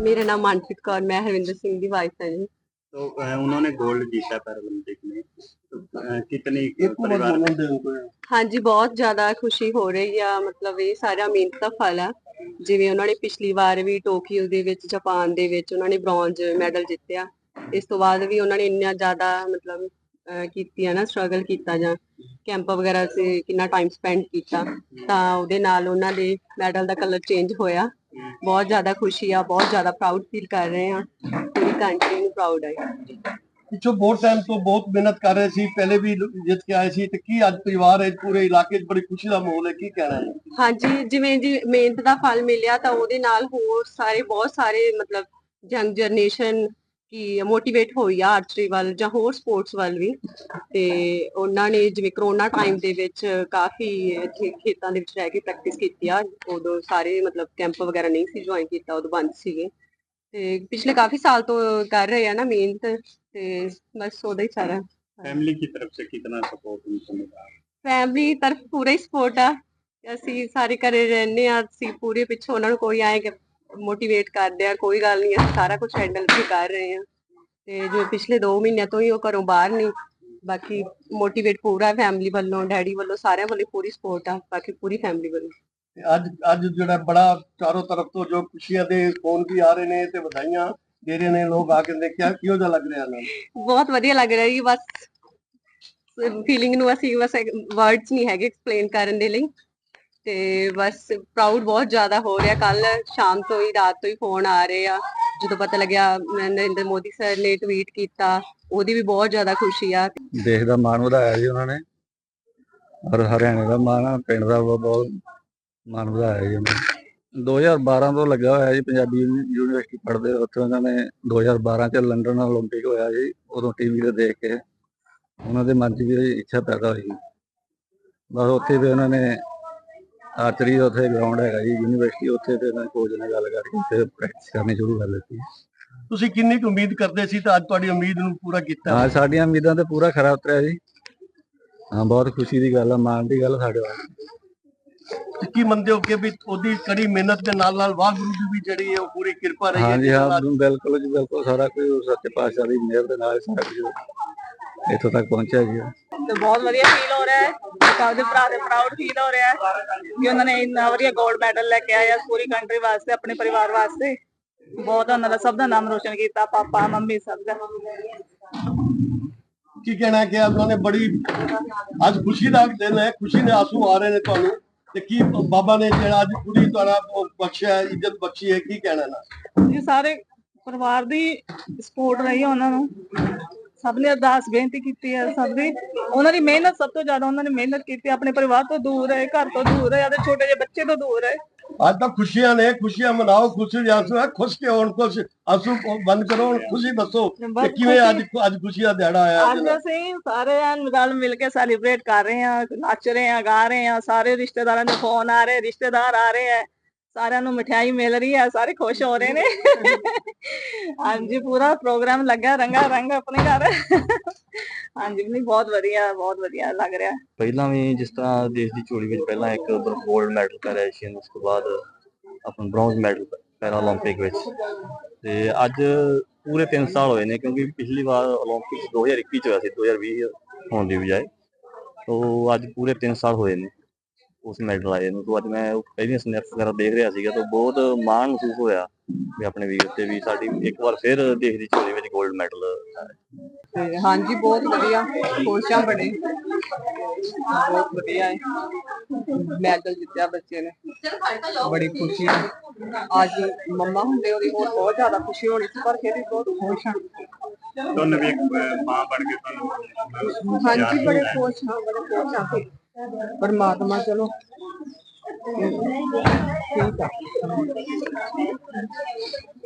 मेरा नाम मानसिक कौर मैं हरविंदर सिंह की वाइफ है जी तो अ, उन्होंने गोल्ड जीता पैरालंपिक में तो अ, कितनी ਇੱਕ ਉਮਰ परिवार ਬੋਲਣ ਦੇ ਕੋਈ ਹਾਂਜੀ ਬਹੁਤ ਜ਼ਿਆਦਾ ਖੁਸ਼ੀ ਹੋ ਰਹੀ ਆ ਮਤਲਬ ਇਹ ਸਾਰਾ ਮਿਹਨਤ ਦਾ ਫਲ ਆ ਜਿਵੇਂ ਉਹਨਾਂ ਨੇ ਪਿਛਲੀ ਵਾਰ ਵੀ ਟੋਕੀਓ ਦੇ ਵਿੱਚ ਜਾਪਾਨ ਦੇ ਵਿੱਚ ਉਹਨਾਂ ਨੇ ਬ੍ਰੌਂਜ਼ ਮੈਡਲ ਜਿੱਤਿਆ ਇਸ ਤੋਂ ਬਾਅਦ ਵੀ ਉਹਨਾਂ ਨੇ ਇੰਨਾ ਜ਼ਿਆਦਾ ਮਤਲਬ ਅਹ, ਕੀਤੀ ਆ ਨਾ ਸਟਰਗਲ ਕੀਤਾ ਜਾਂ ਕੈਂਪ ਵਗੈਰਾ 'ਚ ਕਿੰਨਾ ਟਾਈਮ ਸਪੈਂਡ ਕੀਤਾ ਤਾਂ ਉਹਦੇ ਨਾਲ ਉਹਨਾਂ ਦੇ ਮੈਡਲ ਦਾ ਕਲਰ ਚੇਂਜ ਹੋਇਆ ਬਹੁਤ ਜ਼ਿਆਦਾ ਖੁਸ਼ੀ ਆ ਬਹੁਤ ਜ਼ਿਆਦਾ ਪ੍ਰਾਊਡ ਫੀਲ ਕਰ ਰਹੇ ਆ ਪੂਰੀ ਕੰਟਰੀ ਨੂੰ ਪ੍ਰਾਊਡ ਹੈ ਪਿੱਛੋਂ ਬਹੁਤ ਟਾਈਮ ਤੋਂ ਬਹੁਤ ਮਿਹਨਤ ਕਰ ਰਹੇ ਸੀ ਪਹਿਲੇ ਵੀ ਜਿੱਤ ਕੇ ਆਏ ਸੀ ਤੇ ਕੀ ਅੱਜ ਪਰਿਵਾਰ ਹੈ ਪੂਰੇ ਇਲਾਕੇ 'ਚ ਬੜੀ ਖੁਸ਼ੀ ਦਾ ਮਾਹੌਲ ਹੈ ਕੀ ਕਹਿਣਾ ਹੈ? ਹਾਂਜੀ ਜਿਵੇਂ ਜੀ ਮਿਹਨਤ ਦਾ ਫਲ ਮਿਲਿਆ ਤਾਂ ਉਹਦੇ ਨਾਲ ਹੋਰ ਸਾਰੇ ਬਹੁਤ ਸਾਰੇ ਮਤਲਬ ਯੰਗ ਜਨਰੇਸ਼ਨ ਕਿ ਮੋਟੀਵੇਟ ਹੋਈ ਆ ਆਰਚਰੀ ਵੱਲ ਜਾਂ ਹੋਰ ਸਪੋਰਟਸ ਵੱਲ ਵੀ। ਤੇ ਉਹਨਾਂ ਨੇ ਜਿਵੇਂ ਕਰੋਨਾ ਟਾਈਮ ਦੇ ਵਿੱਚ ਕਾਫੀ ਇੱਥੇ ਖੇਤਾਂ ਦੇ ਵਿੱਚ ਰਹਿ ਕੇ ਪ੍ਰੈਕਟਿਸ ਕੀਤੀ ਆ। ਉਦੋਂ ਸਾਰੇ ਮਤਲਬ ਕੈਂਪ ਵਗੈਰਾ ਨਹੀਂ ਸੀ ਜੁਆਇਨ ਕੀਤਾ ਉਦੋਂ ਬੰਦ ਸੀਗੇ। ਤੇ ਪਿਛਲੇ ਕਾਫੀ ਸਾਲ ਤੋਂ ਕਰ ਰਹੇ ਆ ਨਾ ਮਿਹਨਤ ਤੇ ਬਸ ਉਹਦਾ ਹੀ ਸਾਰਾ। ਫੈਮਿਲੀ ਦੀ ਤਰਫ ਸੇ ਕਿਤਨਾ ਸਪੋਰਟ ਮਿਲਦਾ ਹੈ ਫੈਮਿਲੀ ਤਰਫ ਪੂਰਾ ਹੀ ਸਪੋਰਟ ਆ। ਅਸੀਂ ਸਾਰੇ ਘਰੇ ਰਹਿੰਦੇ ਆ ਅਸੀਂ ਪੂਰੇ ਪਿੱਛੋਂ ਉਹਨਾਂ ਨੂੰ ਕੋਈ ਆਏ ਮੋਟੀਵੇਟ ਕਰਦੇ ਆ ਕੋਈ ਗੱਲ ਨਹੀਂ ਅਸੀਂ ਸਾਰਾ ਕੁਝ ਹੈਂਡਲ ਵੀ ਕਰ ਰਹੇ ਆ ਤੇ ਜੋ ਪਿਛਲੇ 2 ਮਹੀਨਿਆਂ ਤੋਂ ਹੀ ਉਹ ਘਰੋਂ ਬਾਹਰ ਨਹੀਂ ਬਾਕੀ ਮੋਟੀਵੇਟ ਪੂਰਾ ਫੈਮਿਲੀ ਵੱਲੋਂ ਡੈਡੀ ਵੱਲੋਂ ਸਾਰਿਆਂ ਵੱਲੋਂ ਪੂਰੀ ਸਪੋਰਟ ਆ ਬਾਕੀ ਪੂਰੀ ਫੈਮਿਲੀ ਵੱਲੋਂ। ਤੇ ਅੱਜ ਅੱਜ ਜਿਹੜਾ ਬੜਾ ਚਾਰੋਂ ਤਰਫ ਤੋਂ ਜੋ ਖੁਸ਼ੀਆਂ ਦੇ ਫੋਨ ਵੀ ਆ ਰਹੇ ਨੇ ਤੇ ਵਧਾਈਆਂ ਦੇ ਰਹੇ ਨੇ ਲੋਕ ਆ ਕੇ ਦੇਖਿਆ ਕਿਹੋ ਜਿਹਾ ਲੱਗ ਰਿਹਾ ਇਹਨਾਂ ਨੂੰ? ਬਹੁਤ ਵਧੀਆ ਲੱਗ ਰਿਹਾ ਜੀ ਬਸ। ਫੀਲਿੰਗ ਨੂੰ ਅਸੀਂ ਬਸ ਵਰਡਸ ਨਹੀਂ ਹੈਗੇ ਐਕਸਪਲੇਨ ਕਰਨ ਦੇ ਲਈ। ਤੇ ਬਸ ਪ੍ਰਾਊਡ ਬਹੁਤ ਜ਼ਿਆਦਾ ਹੋ ਰਿਹਾ ਕੱਲ ਸ਼ਾਮ ਤੋਂ ਹੀ ਰਾਤ ਤੋਂ ਹੀ ਫੋਨ ਆ ਰਹੇ ਆ ਜਦੋਂ ਪਤਾ ਲੱਗਿਆ ਨਰਿੰਦਰ ਮੋਦੀ ਸਰ ਨੇ ਟਵੀਟ ਕੀਤਾ ਉਹਦੀ ਵੀ ਬਹੁਤ ਜ਼ਿਆਦਾ ਖੁਸ਼ੀ ਆ ਦੇਸ਼ ਦਾ ਮਾਣ ਵਧਾਇਆ ਜੀ ਉਹਨਾਂ ਨੇ ਔਰ ਹਰਿਆਣੇ ਦਾ ਮਾਣ ਆ, ਪਿੰਡ ਦਾ ਬਹੁਤ- ਬਹੁਤ ਮਾਣ ਵਧਾਇਆ ਜੀ ਉਹਨਾਂ ਨੇ 2012 ਤੋਂ ਲੱਗਾ ਹੋਇਆ ਜੀ ਪੰਜਾਬੀ ਯੂਨੀ- ਯੂਨੀਵਰਸਿਟੀ ਪੜ੍ਹਦੇ ਉੱਥੇ ਉਹਨਾਂ ਨੇ 2012 ਚ ਲੰਡਨ 올림픽 ਹੋਇਆ ਜੀ ਉਦੋਂ ਟੀਵੀ ਤੇ ਦੇਖ ਕੇ ਉਹਨਾਂ ਦੇ ਮਨ 'ਚ ਵੀ ਇਹ ਇੱਛਾ ਪੈਦਾ ਹੋਈ ਬਸ ਉੱਥੇ ਵੀ ਉਹਨਾਂ ਨੇ ਆਰਚਰੀ ਦਾ ਉੱਥੇ ਗਰਾਊਂਡ ਹੈਗਾ ਜੀ ਯੂਨੀਵਰਸਿਟੀ ਉੱਥੇ ਤੇ ਉਹਨਾਂ ਕੋਚ ਨਾਲ ਗੱਲ ਕਰਕੇ ਫਿਰ ਪ੍ਰੈਕਟਿਸ ਕਰਨੀ ਸ਼ੁਰੂ ਕਰ ਦਿੱਤੀ। ਤੁਸੀਂ ਕਿੰਨੀ ਕੁ ਉਮੀਦ ਕਰਦੇ ਸੀ ਤੇ ਅੱਜ ਤੁਹਾਡੀ ਉਮੀਦ ਨੂੰ ਪੂਰਾ ਕੀਤਾ ਹਾਂ ਸਾਡੀਆਂ ਉਮੀਦਾਂ ਤੇ ਪੂਰਾ ਖਰਾ ਉਤਰਿਆ ਜੀ। ਹਾਂ ਬਹੁਤ ਖੁਸ਼ੀ ਦੀ ਗੱਲ ਆ ਮਾਣ ਦੀ ਗੱਲ ਆ ਸਾਡੇ ਵਾਸਤੇ। ਕੀ ਮੰਨਦੇ ਹੋ ਕਿ ਵੀ ਉਹਦੀ ਕੜੀ ਮਿਹਨਤ ਦੇ ਨਾਲ ਨਾਲ ਵਾਹਿਗੁਰੂ ਦੀ ਵੀ ਜਿਹੜੀ ਹੈ ਉਹ ਪੂਰੀ ਕਿਰਪਾ ਰਹੀ ਹੈ? ਹਾਂਜੀ ਹਾਂ ਬਿਲਕੁਲ ਜੀ ਬਿਲਕੁਲ ਸਾਰਾ ਕੁਝ ਸੱਚੇ ਪਾਤਸ਼ਾਹ ਦੀ ਮਿਹਰ ਦੇ ਨਾਲ ਸਾਰਾ ਕੁਝ ਇੱਥੋਂ ਤੱਕ ਪਹੁੰਚਿਆ ਜੀ। ਤੇ ਬਹੁਤ ਵਧੀਆ ਫੀਲ ਹੋ ਰਿਹਾ ਹੈ। ਤੇ ਆਪਦੇ ਭਰਾ ਦੇ ਪ੍ਰਾਊਡ ਫੀਲ ਹੋ ਰਿਹਾ ਹੈ ਕਿ ਉਹਨਾਂ ਨੇ ਇੰਨਾ ਵਧੀਆ 골ਡ ਮੈਡਲ ਲੈ ਕੇ ਆਇਆ ਪੂਰੀ ਕੰਟਰੀ ਵਾਸਤੇ ਆਪਣੇ ਪਰਿਵਾਰ ਵਾਸਤੇ। ਬਹੁਤ ਉਹਨਾਂ ਦਾ ਸਭ ਦਾ ਨਾਮ ਰੋਸ਼ਨ ਕੀਤਾ ਪਾਪਾ ਮੰਮੀ ਸਭ ਦਾ। ਕੀ ਕਹਿਣਾ ਕਿ ਉਹਨਾਂ ਨੇ ਬੜੀ ਅੱਜ ਖੁਸ਼ੀ ਦਾ ਦਿਨ ਹੈ ਖੁਸ਼ੀ ਦੇ ਆਂਸੂ ਆ ਰਹੇ ਨੇ ਤੁਹਾਨੂੰ। ਤੇ ਕੀ ਬਾਬਾ ਨੇ ਜਿਹੜਾ ਅੱਜ ਪੂਰੀ ਤੁਹਾਡਾ ਬਖਸ਼ਿਆ ਹੈ, ਇੱਜ਼ਤ ਬਖਸ਼ੀ ਹੈ ਕੀ ਕਹਿਣਾ ਨਾ ਇਹ ਸਾਰੇ ਪਰਿਵਾਰ ਦੀ ਸਪੋਰਟ ਰਹੀ ਉਹਨਾਂ ਨੂੰ। ਸਭ ਨੇ ਅਰਦਾਸ ਬੇਨਤੀ ਕੀਤੀ ਹੈ ਸਭ ਦੀ। ਉਹਨਾਂ ਦੀ ਮਿਹਨਤ ਸਭ ਤੋਂ ਜ਼ਿਆਦਾ ਉਹਨਾਂ ਨੇ ਮਿਹਨਤ ਕੀਤੀ ਆਪਣੇ ਪਰਿਵਾਰ ਤੋਂ ਦੂਰ ਰਹੇ ਘਰ ਤੋਂ ਦੂਰ ਰਹੇ ਆਪਣੇ ਛੋਟੇ ਜਿਹੇ ਬੱਚੇ ਤੋਂ ਦੂਰ ਰਹੇ ਅੱਜ ਤਾਂ ਖੁਸ਼ੀਆਂ ਨੇ ਖੁਸ਼ੀਆਂ ਮਨਾਓ ਖੁਸ਼ੀ ਆਂਸੂ ਹੈ ਖੁਸ਼ ਕੇ ਹੋਣ ਖੁਸ਼ ਆਂਸੂ ਕੋ ਬੰਦ ਕਰੋ ਖੁਸ਼ੀ ਦੱਸੋ ਕਿ ਕਿਵੇਂ ਅੱਜ ਅੱਜ ਖੁਸ਼ੀ ਦਾ ਦਿਹਾੜਾ ਆਇਆ। ਅੱਜ ਅਸੀਂ ਸਾਰੇ ਨਾਲ ਮਿਲ ਕੇ ਸੈਲੀਬ੍ਰੇਟ ਕਰ ਰਹੇ ਹਾਂ ਨੱਚ ਰਹੇ ਹਾਂ ਗਾ ਰਹੇ ਹਾਂ ਸਾਰੇ ਰਿਸ਼ਤੇਦਾਰਾਂ ਦੇ ਫੋਨ ਆ ਰਹੇ ਰਿਸ਼ਤੇਦਾਰ ਆ ਰਹੇ ਹੈ। ਸਾਰਿਆਂ ਨੂੰ ਮਠਿਆਈ ਮਿਲ ਰਹੀ ਹੈ ਸਾਰੇ ਖੁਸ਼ ਹੋ ਰਹੇ ਨੇ। ਹਾਂਜੀ ਪੂਰਾ ਪ੍ਰੋਗਰਾਮ ਲੱਗਾ ਰੰਗਾ ਰੰਗ ਆਪਣੇ ਘਰ। ਹਾਂਜੀ ਨਹੀਂ ਬਹੁਤ ਵਧੀਆ ਬਹੁਤ ਵਧੀਆ ਲੱਗ ਰਿਹਾ। ਪਹਿਲਾਂ ਵੀ ਜਿਸ ਤਰ੍ਹਾਂ ਦੇਸ਼ ਦੀ ਝੋਲੀ ਵਿੱਚ ਪਹਿਲਾਂ ਇੱਕ ਗੋਲਡ ਮੈਡਲ ਕਰ ਐਸ਼ੀਅਨ ਉਸ ਤੋਂ ਬਾਅਦ ਆਪਣਾ ਬ੍ਰੌਂਜ਼ ਮੈਡਲ ਪੈਰਾ 올림픽 ਵਿੱਚ। ਤੇ ਅੱਜ ਪੂਰੇ 3 ਸਾਲ ਹੋਏ ਨੇ ਕਿਉਂਕਿ ਪਿਛਲੀ ਵਾਰ 올림픽 2021 ਚ ਹੋਇਆ ਸੀ 2020 ਹੋਣ ਦੀ ਬਜਾਏ। ਤੋਂ ਅੱਜ ਪੂਰੇ 3 ਸਾਲ ਹੋਏ ਨੇ। ਉਸ ਮੈਡਲ ਆਏ ਨੂੰ ਤੋਂ ਅੱਜ ਮੈਂ ਉਹ ਪਹਿਲੀਆਂ ਸਨੈਪਸ ਵਗੈਰਾ ਦੇਖ ਰਿਹਾ ਸੀਗਾ ਤਾਂ ਬਹੁਤ ਮਾਣ ਮਹਿਸੂਸ ਹੋਇਆ ਵੀ ਆਪਣੇ ਵੀਰ ਤੇ ਵੀ ਸਾਡੀ ਇੱਕ ਵਾਰ ਫਿਰ ਦੇਸ਼ ਦੀ ਵਿੱਚ 골ਡ ਮੈਡਲ ਹਾਂਜੀ ਬਹੁਤ ਵਧੀਆ। ਖੁਸ਼ਾਂ ਬੜੇ। ਬਹੁਤ ਵਧੀਆ ਹੈ ਮੈਡਲ ਜਿੱਤਿਆ ਬੱਚੇ ਨੇ। ਬੜੀ ਖੁਸ਼ੀ ਹੈ ਅੱਜ ਮੰਮਾ ਹੁੰਦੇ ਉਹਦੀ ਹੋਰ ਬਹੁਤ ਜ਼ਿਆਦਾ ਖੁਸ਼ੀ ਹੋਣੀ ਸੀ ਪਰ ਫਿਰ ਵੀ ਬਹੁਤ ਖੁਸ਼ ਹਾਂ ਤੁਹਾਨੂੰ ਵੀ ਮਾਂ ਬਣ ਕੇ ਤੁਹਾਨੂੰ ਹਾਂਜੀ ਬੜੇ ਖੁਸ਼ ਹਾਂ ਬੜੇ ਖੁਸ਼ ਹਾਂ ਪਰਮਾਤਮਾ ਚਲੋ। ਠੀਕ ਆ।